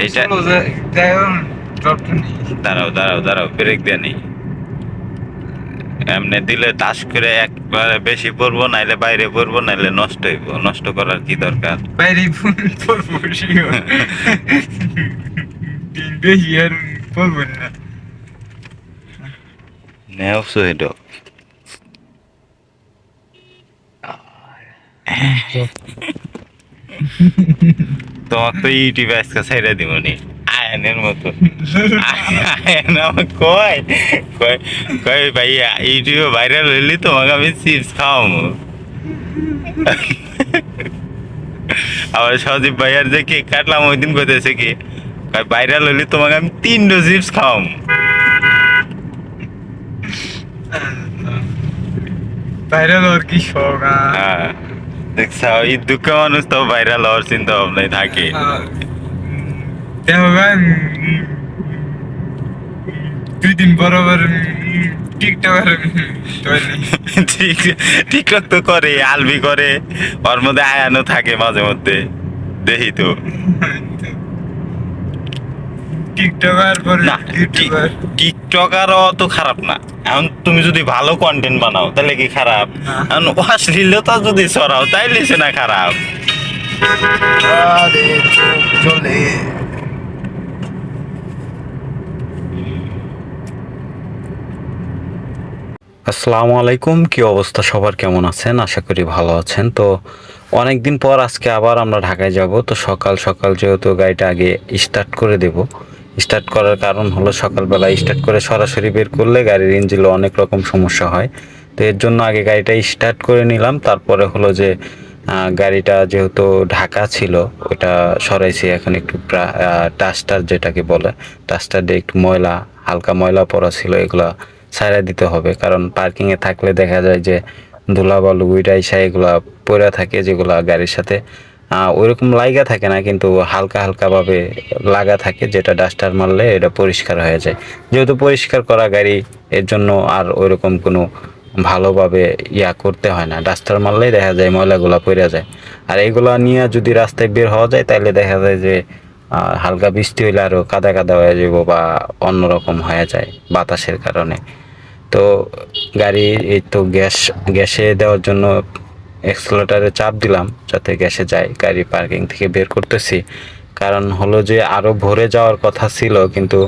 এটা। দাঁড়াও দাঁড়াও দাঁড়াও ব্রেক দেয়া নেই। এমনি দিলে তাস করে একবারে বেশি পড়ব নাইলে বাইরে পড়ব নাইলে নষ্ট হইব। নষ্ট করার কি দরকার? বাইরে পড়ব বেশি আর পড়ব না। নেও সুহেড তোমার তো ইউটিউবে আজকে ছেড়ে দিব নি আয়নের মতো। আয়ন কয়? কয় কয় ভাইয়া ইউটিউবে ভাইরাল হইলে তোমাকে আমি চিপস খাওয়াবো আবার সজীব ভাইয়ার যে কেক কাটলাম ওই দিন কইতেছে কি ভাইরাল হইলে তোমাকে আমি তিনটো চিপস খাওয়াবো বাইরে আর কি শখ হ্যাঁ। দেখছ এই দুঃখ মানুষ তো ভাইরাল হওয়ার চিন্তা ভাবনায় থাকে। গান দুই দিন বরাবর টিকটক তো করে আলবি করে ওর মধ্যে আয়ানো থাকে মাঝে মধ্যে দেখি তো। টিকটকার পরে না ইউটিউবার টিকটক আর অত খারাপ না। এখন তুমি যদি ভালো কন্টেন্ট বানাও তাহলে কি খারাপ। এখন অশ্লীলতা যদি ছড়াও তাইলে সে না খারাপ। আরে চলে। আসসালামু আলাইকুম কি অবস্থা? সবার কেমন আছেন? আশা করি ভালো আছেন। তো অনেক দিন পর আজকে আবার আমরা ঢাকায় যাব। তো সকাল সকাল যেহেতু গাড়িটা আগে স্টার্ট করে দেব স্টার্ট করার কারণ হলো সকালবেলা স্টার্ট করে সরাসরি বের করলে গাড়ির ইঞ্জিনে অনেক রকম সমস্যা হয়। তো এর জন্য আগে গাড়িটা স্টার্ট করে নিলাম, তারপরে হলো যে গাড়িটা যেহেতু ঢাকা ছিল, ওটা সরাইছি এখন একটু টাস্টার যেটাকে বলে, টাস্টার দিয়ে একটু ময়লা, হালকা ময়লা পড়া ছিল, এগুলা ছাড়া দিতে হবে। কারণ পার্কিংয়ে থাকলে দেখা যায় যে ধুলা বালু উইটা ইসা এগুলা পড়ে থাকে, যেগুলা গাড়ির সাথে ওইরকম লাইগা থাকে না, কিন্তু হালকা হালকাভাবে লাগা থাকে, যেটা ডাস্টার মারলে এটা পরিষ্কার হয়ে যায়। যেহেতু পরিষ্কার করা গাড়ি, এর জন্য আর ওইরকম কোনো ভালোভাবে ইয়া করতে হয় না। ডাস্টার মারলেই দেখা যায় ময়লাগুলা পড়ে যায়। আর এইগুলা নিয়ে যদি রাস্তায় বের হওয়া যায় তাহলে দেখা যায় যে হালকা বৃষ্টি হইলে আরও কাদা কাদা হয়ে যাব বা অন্যরকম হয়ে যায় বাতাসের কারণে। তো গাড়ি, এই তো গ্যাস, গ্যাসে দেওয়ার জন্য এক্সেলেটারে চাপ দিলাম যাতে গ্যাসে যায় গাড়ি পার্কিং থেকে বের করতেছি। কারণ হলো যে আরও ভরে যাওয়ার কথা ছিল, কিন্তু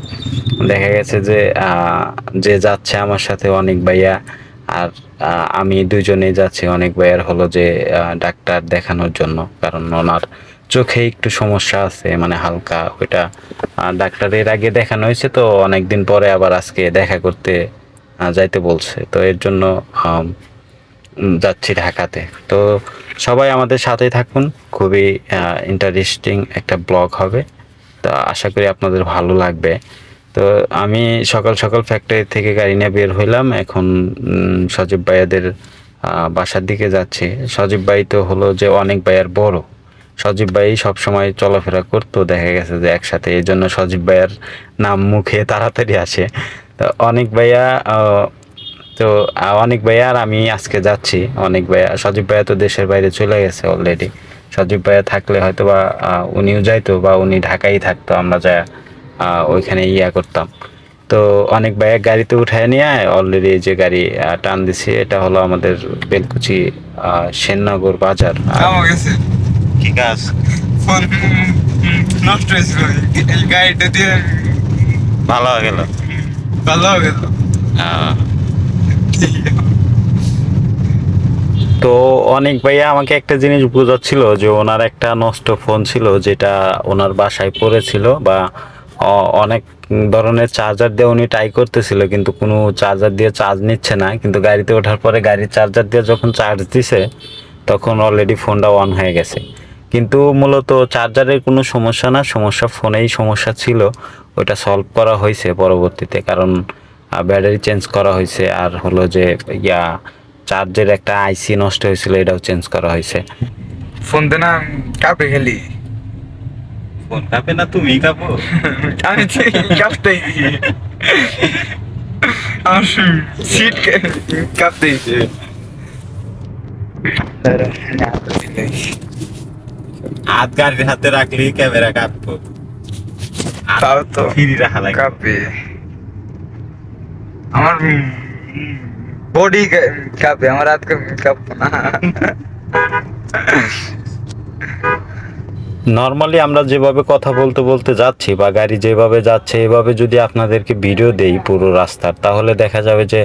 দেখা গেছে যে যে যাচ্ছে আমার সাথে অনেক ভাইয়া আর আমি দুজনেই যাচ্ছি। অনেক ভাইয়ার হলো যে ডাক্তার দেখানোর জন্য। কারণ ওনার চোখে একটু সমস্যা আছে মানে হালকা ওইটা ডাক্তারের আগে দেখানো হয়েছে তো অনেক দিন পরে আবার আজকে দেখা করতে যাইতে বলছে। তো এর জন্য যাচ্ছি ঢাকাতে। তো সবাই আমাদের সাথেই থাকুন। খুবই ইন্টারেস্টিং একটা ব্লগ হবে। তো আশা করি আপনাদের ভালো লাগবে। তো আমি সকাল সকাল ফ্যাক্টরি থেকে গাড়ি নিয়ে বের হইলাম। এখন সজীব ভাইয়াদের বাসার দিকে যাচ্ছি। সজীব ভাই তো হলো যে অনেক ভাইয়ার বড়। সজীব ভাই সবসময় চলাফেরা করতো। দেখা গেছে যে একসাথে এই জন্য সজীব ভাইয়ার নাম মুখে তাড়াতাড়ি আসে। তো অনেক ভাইয়া তো অনেক ভাইয়া আর আমি আজকে যাচ্ছি। অনেক ভাইয়া সজীব ভাইয়া তো দেশের বাইরে চলে গেছে অলরেডি সজীব ভাইয়া থাকলে হয়তো বা উনিও যাইতো বা উনি ঢাকাই থাকতো আমরা যা ওইখানে ইয়া করতাম। তো অনেক ভাইয়া গাড়িতে উঠায় নিয়ে অলরেডি যে গাড়ি টান দিছি এটা হলো আমাদের বেলকুচি সেননগর বাজার। আর আমার কাছে কি কাজ? ফোন নষ্ট হয়েছিল। গাড়িটা দিয়ে ভালো হয়ে গেল। ভালো গেল। আহ, তো অনেক ভাইয়া আমাকে একটা জিনিস বোঝাচ্ছিল যে ওনার একটা নষ্ট ফোন ছিল যেটা ওনার বাসায় পড়েছিল বা অনেক ধরনের চার্জার দিয়ে উনি ট্রাই করতেছিল, কিন্তু কোনো চার্জার দিয়ে চার্জ নিচ্ছে না। কিন্তু গাড়িতে ওঠার পরে গাড়ির চার্জার দিয়ে যখন চার্জ দিছে, তখন অলরেডি ফোনটা অন হয়ে গেছে। কিন্তু মূলত চার্জারের কোনো সমস্যা না, সমস্যা ফোনেই সমস্যা ছিল, ওটা সলভ করা হয়েছে পরবর্তীতে। কারণ ব্যাটারি চেঞ্জ করা হয়েছে আর হলো যে ইয়া চার্জের একটা আইসি নষ্ট হয়েছিল এটাও চেঞ্জ করা হয়েছে। ফোন দে না কাপে খেলি। ফোন কাঁপে না তুমি কাঁপো। আমি তো কাঁপতেই আমার সিট কাঁপতেই হাত গাড়ির হাতে রাখলি ক্যামেরা কাঁপবো। তাও তো ফিরি রাখা লাগে কাঁপে আমার বডি কাঁপে, আমার হাত নর্মালি আমরা যেভাবে কথা বলতে বলতে যাচ্ছি বা গাড়ি যেভাবে যাচ্ছে, এভাবে যদি আপনাদেরকে ভিডিও দেই পুরো রাস্তার, তাহলে দেখা যাবে যে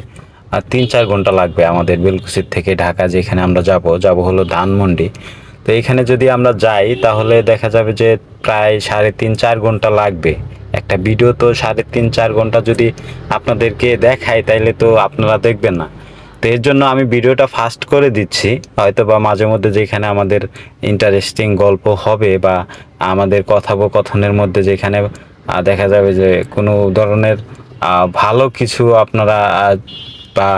তিন চার ঘণ্টা লাগবে আমাদের বেলকুচির থেকে ঢাকা যেখানে আমরা যাব। যাব হলো ধানমন্ডি। তো এখানে যদি আমরা যাই, তাহলে দেখা যাবে যে প্রায় সাড়ে তিন চার ঘণ্টা লাগবে। একটা ভিডিও তো সাড়ে তিন, চার ঘণ্টা যদি আপনাদেরকে দেখাই তাইলে তো আপনারা দেখবেন না। তো এর জন্য আমি ভিডিওটা ফাস্ট করে দিচ্ছি। হয়তো বা মাঝে মধ্যে যেখানে আমাদের ইন্টারেস্টিং গল্প হবে বা আমাদের কথোপকথনের মধ্যে যেখানে দেখা যাবে যে কোনো ধরনের ভালো কিছু আপনারা বা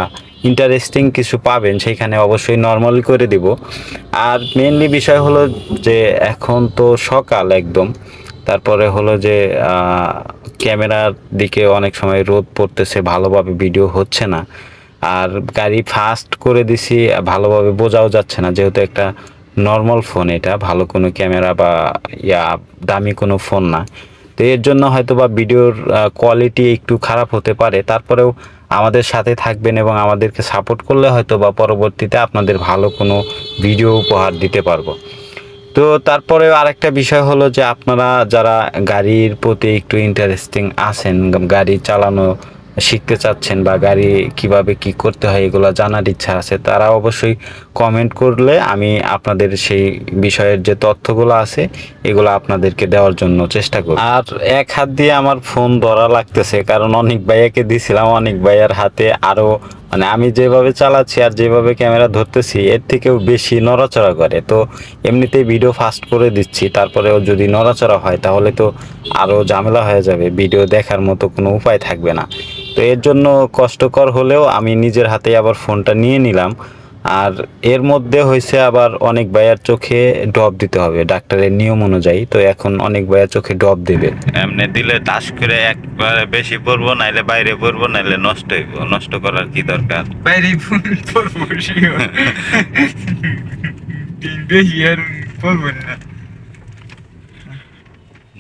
ইন্টারেস্টিং কিছু পাবেন, সেখানে অবশ্যই নর্মাল করে দিব। আর মেনলি বিষয় হলো যে এখন তো সকাল একদম। তারপরে হলো যে ক্যামেরার দিকে অনেক সময় রোদ পড়তেছে, ভালোভাবে ভিডিও হচ্ছে না। আর গাড়ি ফাস্ট করে দিছি, ভালোভাবে বোঝাও যাচ্ছে না, যেহেতু একটা নর্মাল ফোন এটা, ভালো কোনো ক্যামেরা বা ইয়া, দামি কোনো ফোন না। তো এর জন্য হয়তো বা ভিডিওর কোয়ালিটি একটু খারাপ হতে পারে, তারপরেও আমাদের সাথে থাকবেন এবং আমাদেরকে সাপোর্ট করলে হয়তো বা পরবর্তীতে আপনাদের ভালো কোনো ভিডিও উপহার দিতে পারব। তো তারপরে আরেকটা বিষয় হলো যে আপনারা যারা গাড়ির প্রতি একটু ইন্টারেস্টিং আছেন, গাড়ি চালানো শিখতে চাচ্ছেন বা গাড়ি কীভাবে কি করতে হয় এগুলো জানার ইচ্ছা আছে, তারা অবশ্যই কমেন্ট করলে আমি আপনাদের সেই বিষয়ের যে তথ্যগুলো আছে, এগুলো আপনাদেরকে দেওয়ার জন্য চেষ্টা করব। আর এক হাত দিয়ে আমার ফোন ধরা লাগতেছে, কারণ অনেক ভাইয়াকে দিছিলাম, অনেক ভাইয়ার হাতে আরও মানে আমি যেভাবে চালাচ্ছি আর যেভাবে ক্যামেরা ধরতেছি, এর থেকেও বেশি নড়াচড়া করে। তো এমনিতেই ভিডিও ফাস্ট করে দিচ্ছি, তারপরেও যদি নড়াচড়া হয়, তাহলে তো আরও ঝামেলা হয়ে যাবে। ভিডিও দেখার মতো কোনো উপায় থাকবে না। তো এর জন্য কষ্টকর হলেও আমি নিজের হাতে আবার ফোনটা নিয়ে নিলাম। আর এর মধ্যে হয়েছে আবার অনেক ভাইয়ার চোখে ডব দিতে হবে ডাক্তারের নিয়ম অনুযায়ী। তো এখন অনেক ভাইয়ার চোখে ডব দেবে। এমনি দিলে টাস করে একবারে বেশি পড়ব নাইলে বাইরে পড়ব নাইলে নষ্ট হইব। নষ্ট করার কি দরকার? বাইরে পড়ব বেশি আর পড়ব না।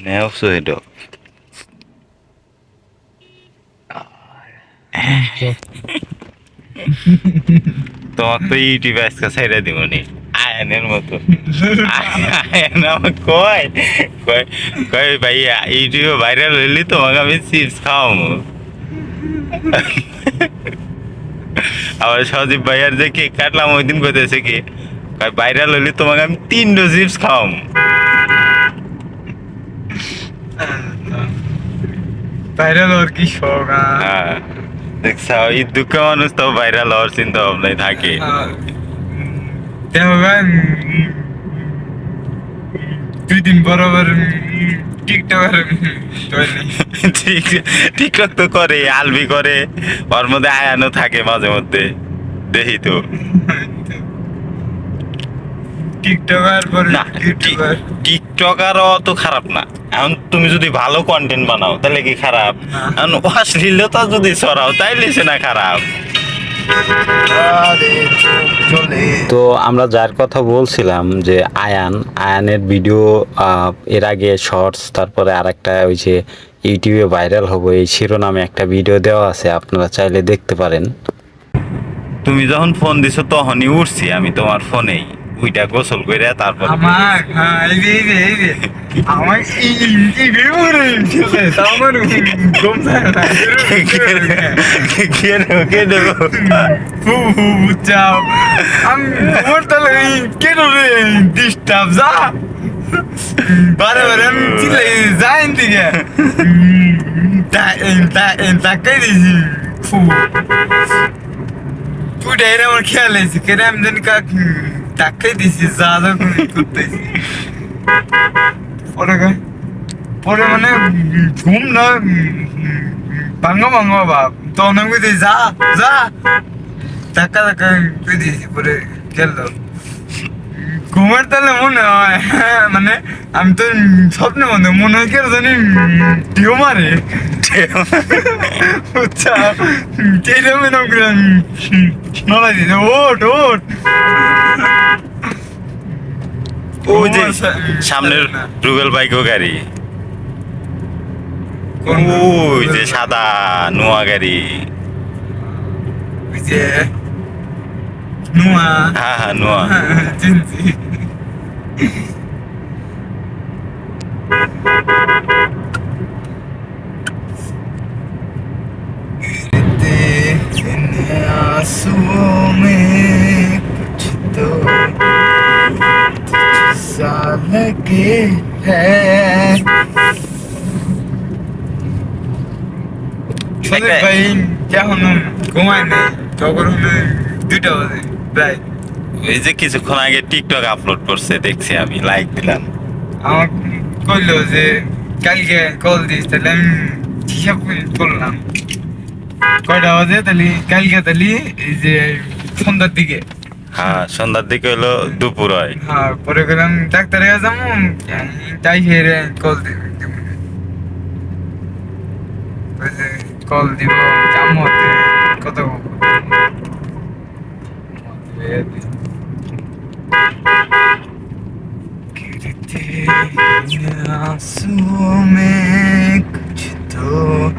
নেও সুইড তোমার তো ইউটিউবে আজকে ছেড়ে দিব নি আয়নের মতো। আয়ন আমার কয় কয় কয় ভাইয়া ইউটিউবে ভাইরাল হইলি তোমাকে আমি চিপস খাওয়াবো। আবার সজীব ভাইয়ার যে কেক কাটলাম ওই দিন কইতেছে কি ভাইরাল হইলি তোমাকে আমি তিনটো চিপস খাওয়াবো। বাইরে ওর কি শখ হ্যাঁ। দেখছ এই দুঃখ মানুষ তো ভাইরাল হওয়ার চিন্তা ভাবনায় থাকে। উম, দুই দিন বরাবর টিকটক আর টিকটক তো করে আলবি করে। ওর মধ্যে আয়ানো থাকে মাঝে মধ্যে। দেখি তো। টিকটক আর পরে না ইউটিউবার টিকটক আর অত খারাপ না। এখন তুমি যদি ভালো কন্টেন্ট বানাও তাহলে কি খারাপ? এখন অশ্লীলতা যদি ছড়াও তাইলে সে না খারাপ। তো আমরা যার কথা বলছিলাম যে আয়ান আয়ানের ভিডিও এর আগে শর্টস তারপরে আরেকটা ওই যে ইউটিউবে ভাইরাল হব এই শিরোনামে একটা ভিডিও দেওয়া আছে আপনারা চাইলে দেখতে পারেন। তুমি যখন ফোন দিছো তখনই উঠছি আমি তোমার ফোনেই ওইটা গোসল করে তারপর আমার হ্যাঁ এই যে এই যে এই যে আমার এই এই বেমরে চলে আমার ঘুম কে দেবো কে দেবো ফু ফু বুঝাও আমি ঘুমোর তাহলে কেন রে ডিস্টার্ব যা? বারে বারে আমি চিলে যাই দিকে তাকাই দিছি ফু। পুটা এর আমার খেয়াল আছে কেন আমি জানি কাক। তাকাই দিছি, যা যা করতেছি। পরে পরে মানে ঘুম না ভাঙা ভাঙা ভাব তখন আমি কইতে যা যা। টাকা টাকা কই দিয়েছি, পরে গেল। ঘুমের তাহলে মনে হয় মানে আমি তো স্বপ্নে মনে মনে হয় কেন জানি টিও মারে বুঝছা টেরে মেনে করে নড়াই দিতে ওট ওট যে সামনের রুবেল বাইকও গাড়ি ওই যে সাদা নোয়া গাড়ি। যে নোয়া। হ্যাঁ হ্যাঁ নোয়া। চিনছি। থাকে হ্যাঁ। ভাই যখন ঘুমায় নেই বাজে প্রায়। এই যে কিছুক্ষণ আগে টিকটক আপলোড করছে দেখছি আমি লাইক দিলাম। আমার কইলো যে কালকে কল দিস তাহলে আমি হিসাব করলাম। কয়টা বাজে তাহলে কালকে তাহলে এই যে সন্ধ্যার দিকে। হ্যাঁ সন্ধ্যার দিকে হলো দুপুর হয় হ্যাঁ পরে গেলাম ডাক্তারের কাছে যাবো তাই হেরে কল দিব কল দিব জামু হতে কত गिरते इन आंसुओं में कुछ तो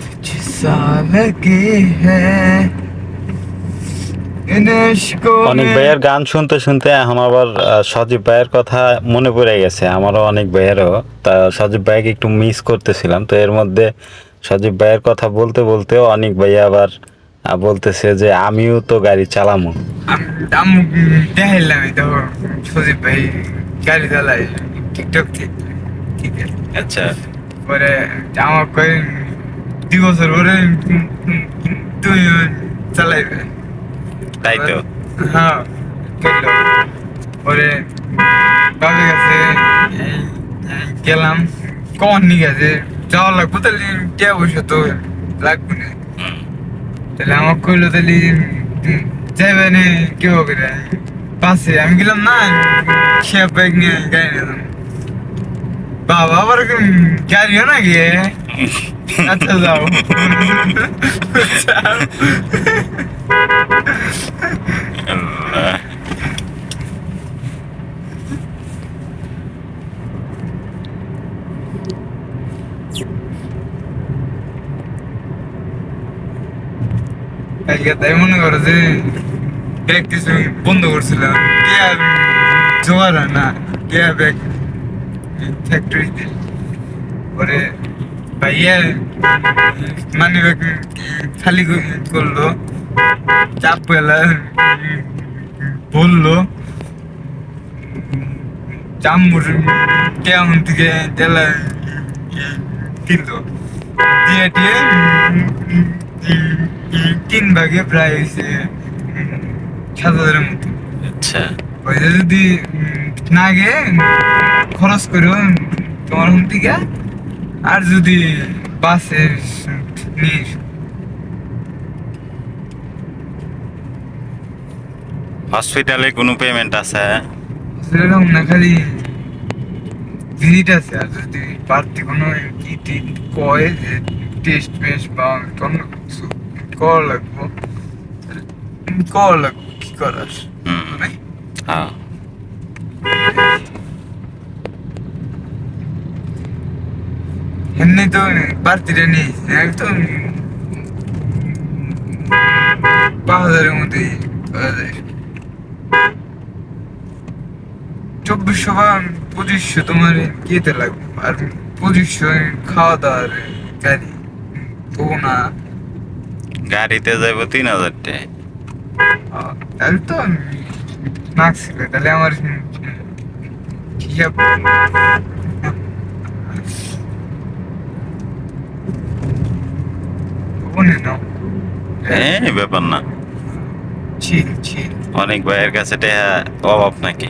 तुझसा लगे है इन इश्कों অনেক ভাইয়ের গান শুনতে শুনতে এখন আবার সজীব ভাইয়ের কথা মনে পড়ে গেছে। আমারও অনেক ভাইয়েরও। তা সজীব ভাইকে একটু মিস করতেছিলাম। তো এর মধ্যে সজীব ভাইয়ের কথা বলতে বলতেও অনেক ভাইয়া আবার বলতেছে যে আমিও তো গাড়ি চালামো। আমি আমি দেখাইলাম তো সুদীপ ভাই গাড়ি চালাই টিকটক থেকে আচ্ছা। পরে আমার কই দুই বছর পরে চালাইবে। তাই তো? হ্যাঁ কাছে এই, এই, গেলাম। কখন নিয়ে গেছে। যাওয়া লাগবে তাহলে টিয়া বসে তো লাগবে না। তাহলে আমার কইলো তাহলে যাইবে না কেউ করে পাশে আমি গেলাম না সে ব্যাগ নিয়ে গাড়ি নিলাম বাবা আবার গাড়িও না গিয়ে? আচ্ছা যাও। কালকে তাই মনে করো যে ব্যাগ কিছু বন্ধ করছিলাম। টিয়া হয় না। টিয়া ব্যাগ ফ্যাক্টরিতে পরে ভাইয়া মানি খালি করল। চাপ পেলা বলল চাম্মুর কেমন থেকে কিনলো। দিয়ে দিয়ে তিন ভাগে প্রায় হয়েছে সাত হাজারের মতো। আচ্ছা। ওই যে যদি না গে খরচ করো তোমার হোম থেকে আর যদি বাসে নিয়ে হসপিটালে কোনো পেমেন্ট আছে? সেরকম না খালি ভিজিট আছে আর যদি বাড়তি কোনো কি টি- কয় যে টেস্ট মেস্ট বা কোনো কিছু করা লাগবো করা লাগবো কি করার? হ্যাঁ। এমনি তো বাড়তিটা নেই একদম পাঁচ হাজারের মধ্যেই পাওয়া যায় চব্বিশশো বা পঁচিশশো তোমার ইয়েতে লাগবে। আর পঁচিশশো খাওয়া দাওয়ার গাড়ি। তো না গাড়িতে যাইব তিন হাজার তাহলে তো মার্কস ছিল তাহলে আমার হিসাব হ্যাঁ ব্যাপার না। অনেক ভাইয়ের কাছে টাকা অভাব নাকি?